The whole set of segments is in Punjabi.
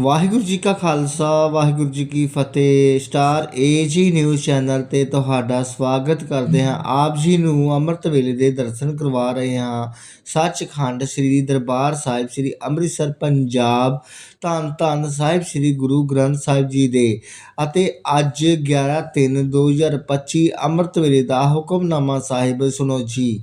ਵਾਹਿਗੁਰੂ ਜੀ ਕਾ ਖਾਲਸਾ, ਵਾਹਿਗੁਰੂ ਜੀ ਕੀ ਫਤਿਹ। ਸਟਾਰ ਏਜੀ ਨਿਊਜ਼ ਚੈਨਲ ਤੇ ਤੁਹਾਡਾ ਸਵਾਗਤ ਕਰਦੇ ਹਾਂ। ਆਪ ਜੀ ਨੂੰ ਅੰਮ੍ਰਿਤ ਵੇਲੇ ਦੇ ਦਰਸ਼ਨ ਕਰਵਾ ਰਹੇ ਹਾਂ। ਸੱਚਖੰਡ ਸ੍ਰੀ ਦਰਬਾਰ ਸਾਹਿਬ, ਸ੍ਰੀ ਅੰਮ੍ਰਿਤਸਰ, ਪੰਜਾਬ, ਧੰਨ ਧੰਨ ਸਾਹਿਬ, ਸ੍ਰੀ ਗੁਰੂ ਗ੍ਰੰਥ ਸਾਹਿਬ ਜੀ ਦੇ। ਅਤੇ ਅੱਜ 11 3 2025 ਅੰਮ੍ਰਿਤ ਵੇਲੇ ਦਾ ਹੁਕਮਨਾਮਾ ਸਾਹਿਬ ਸੁਣੋ ਜੀ।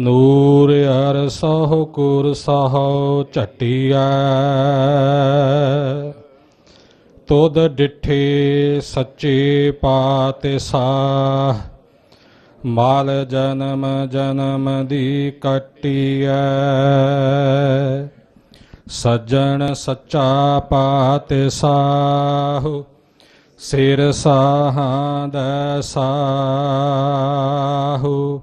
ਨੂਰ ਅਰ ਸਹੁ ਕੁਰ ਸਹੁ ਝਟਿਐ। ਤੁਧ ਡਿਠੇ ਸੱਚੇ ਪਾਤਿ ਸਾਹ ਮਾਲ ਜਨਮ ਜਨਮ ਦੀ ਕਟਿਐ। ਸੱਜਣ ਸੱਚਾ ਪਾਤਿ ਸਾਹੁ ਸਿਰ ਸਾਹਾਂ ਦਾ ਸਾਹੁ।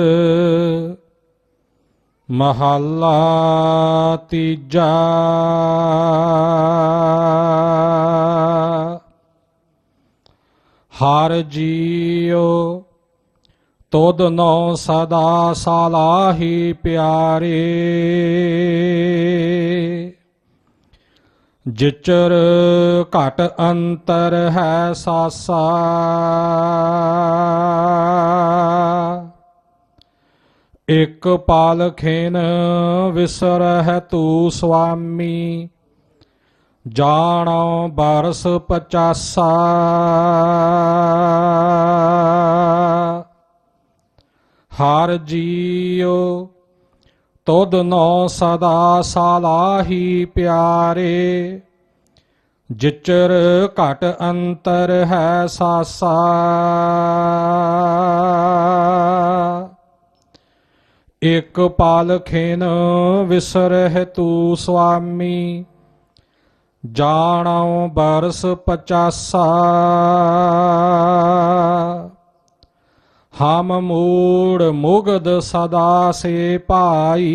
ਮਹੱਲਾ ਤੀਜਾ। ਹਰ ਜੀਉ ਤੁਧ ਨੋ ਸਦਾ ਸਲਾਹੀ ਪਿਆਰੇ। ਜਿਚਰ ਘਟ ਅੰਤਰ ਹੈ ਸਾਸਾ। ਇਕ ਪਾਲ ਖੇਨ ਵਿਸਰਹਿ ਤੂ ਸੁਆਮੀ ਜਾਣੋ ਬਰਸ ਪਚਾਸਾ। ਹਰ ਜੀਉ ਤੁਧ ਨੋ ਸਦਾ ਸਾਲਾਹੀ ਪਿਆਰੇ, ਜਿਚਰ ਘਟ ਅੰਤਰ ਹੈ ਸਾਸਾ। ਇਕ ਪਾਲ ਖੇਨ ਵਿਸਰਹਿ ਤੂ ਸੁਆਮੀ ਜਾਣਉ ਬਰਸ ਪਚਾਸਾ। ਹਮ ਮੂੜ ਮੁਗਦ ਸਦਾ ਸੇ ਭਾਈ,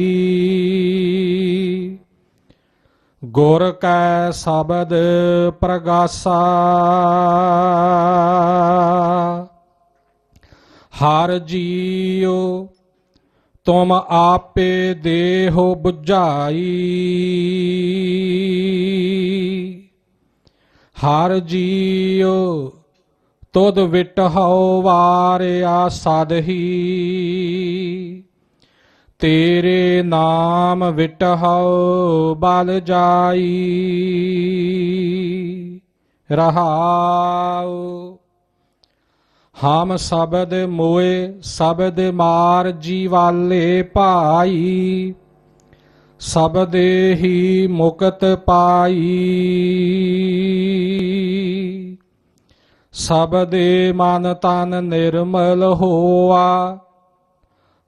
ਗੁਰ ਕੈ ਸ਼ਬਦ ਪ੍ਰਗਾਸਾ। ਹਰ ਜੀਉ ਤੁਮ ਆਪੇ ਦੇਹੋ 부ਝਾਈ ਹਰ ਜੀਉ ਤੁਧ ਵਿਟਹਉ ਵਾਰਿਆ ਸਦਹੀ। ਤੇਰੇ ਨਾਮ ਵਿਟਹਉ ਬਲ ਜਾਈ। ਰਹਾਉ ਹਮ ਸ਼ਬਦ ਮੋਏ, ਸ਼ਬਦ ਮਾਰ ਜੀਵਾਲੇ ਭਾਈ, ਸਬਦੇ ਹੀ ਮੁਕਤ ਪਾਈ। ਸਬਦੇ ਮਨ ਤਨ ਨਿਰਮਲ ਹੋਆ,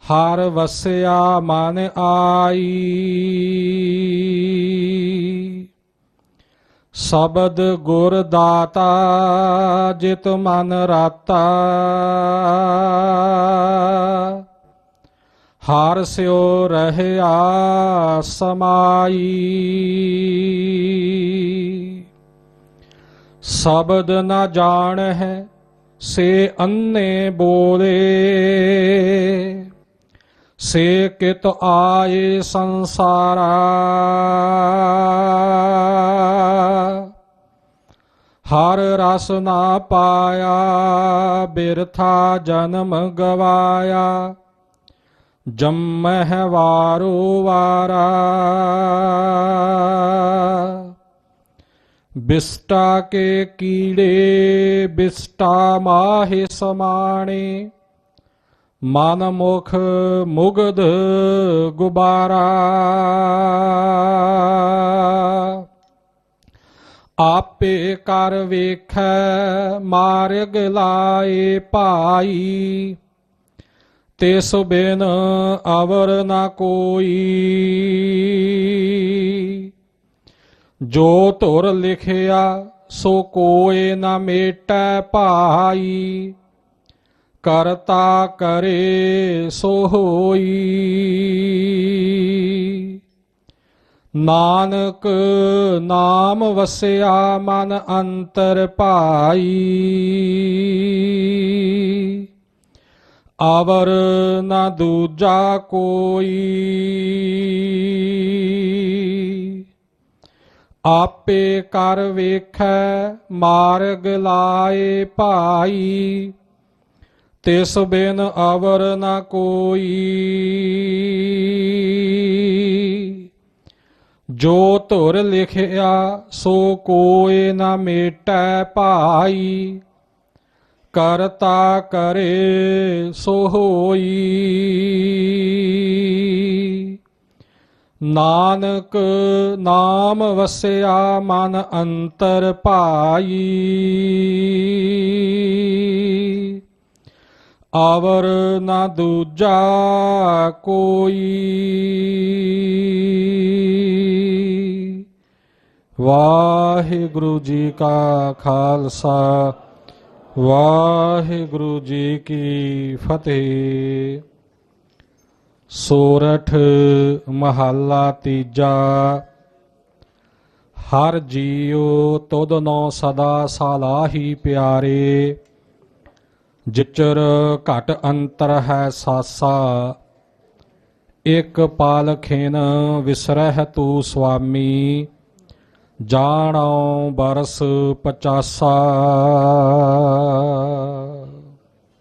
ਹਰ ਵਸਿਆ ਮਨ ਆਈ। ਸ਼ਬਦ ਗੁਰ ਦਾਤਾ ਜਿਤ ਮਨ ਰਾਤਾ। ਹਾਰ ਸਿਓ ਰਹਿਆ ਸਮਾਈ। ਸ਼ਬਦ ਨਾ ਜਾਣ ਹੈ ਸੇ ਅੰਨੇ ਬੋਲੇ। ਸੇ ਕਿਤ ਆਏ ਸੰਸਾਰਾ। ਹਰ ਰਸ ਨਾ ਪਾਇਆ, ਬਿਰਥਾ ਜਨਮ ਗਵਾਇਆ। ਜੰਮਹਿ ਵਾਰੋ ਵਾਰਾ। ਬਿਸਟਾ ਕੇ ਕੀੜੇ, ਬਿਸਟਾ ਮਾਹੇ ਸਮਾਣੇ। ਮਨ ਮੁਖ ਮੁਗਧ ਗੁਬਾਰਾ। ਆਪੇ ਕਰ ਵੇਖੈ, ਮਾਰਗ ਲਾਏ ਭਾਈ। ਤਿਸ ਬਿਨ ਅਵਰ ਨਾ ਕੋਈ। ਜੋ ਧੁਰ ਲਿਖਿਆ, ਸੋ ਕੋਏ ਨਾ ਮੇਟੈ ਭਾਈ। ਕਰਤਾ ਕਰੇ ਸੋ ਹੋਈ। ਨਾਨਕ ਨਾਮ ਵਸਿਆ ਮਨ ਅੰਤਰ ਭਾਈ ਆਵਰ ਨਾ ਦੂਜਾ ਕੋਈ। ਆਪੇ ਕਰ ਵੇਖੈ ਮਾਰਗ ਲਾਏ ਭਾਈ। ਤਿਸ ਬਿਨ ਆਵਰ ਨਾ ਕੋਈ। ਜੋ ਧੁਰ ਲਿਖਿਆ, ਸੋ ਕੋਏ ਨਾ ਮੇਟੈ ਭਾਈ। ਕਰਤਾ ਕਰੇ, ਸੋ ਹੋਈ। ਨਾਨਕ ਨਾਮ ਵਸਿਆ, ਮਨ ਅੰਤਰ ਭਾਈ ਆਵਰ ਨਾ ਦੂਜਾ ਕੋਈ। ਵਾਹਿਗੁਰੂ ਜੀ ਕਾ ਖਾਲਸਾ, ਵਾਹਿਗੁਰੂ ਜੀ ਕੀ ਫਤਿਹ। ਸੋਰਠ ਮਹੱਲਾ ਤੀਜਾ, ਹਰ ਜੀਉ ਤੁਧਨੋ ਸਦਾ ਸਾਲਾਹੀ ਪਿਆਰੇ। ਜਿਚਰ ਘਟ ਅੰਤਰ ਹੈ ਸਾਸਾ ਇਕ ਪਾਲਖੇਨ ਵਿਸਰਹਿ ਤੂ ਸੁਆਮੀ ਜਾਣੋ ਬਰਸ ਪਚਾਸਾ।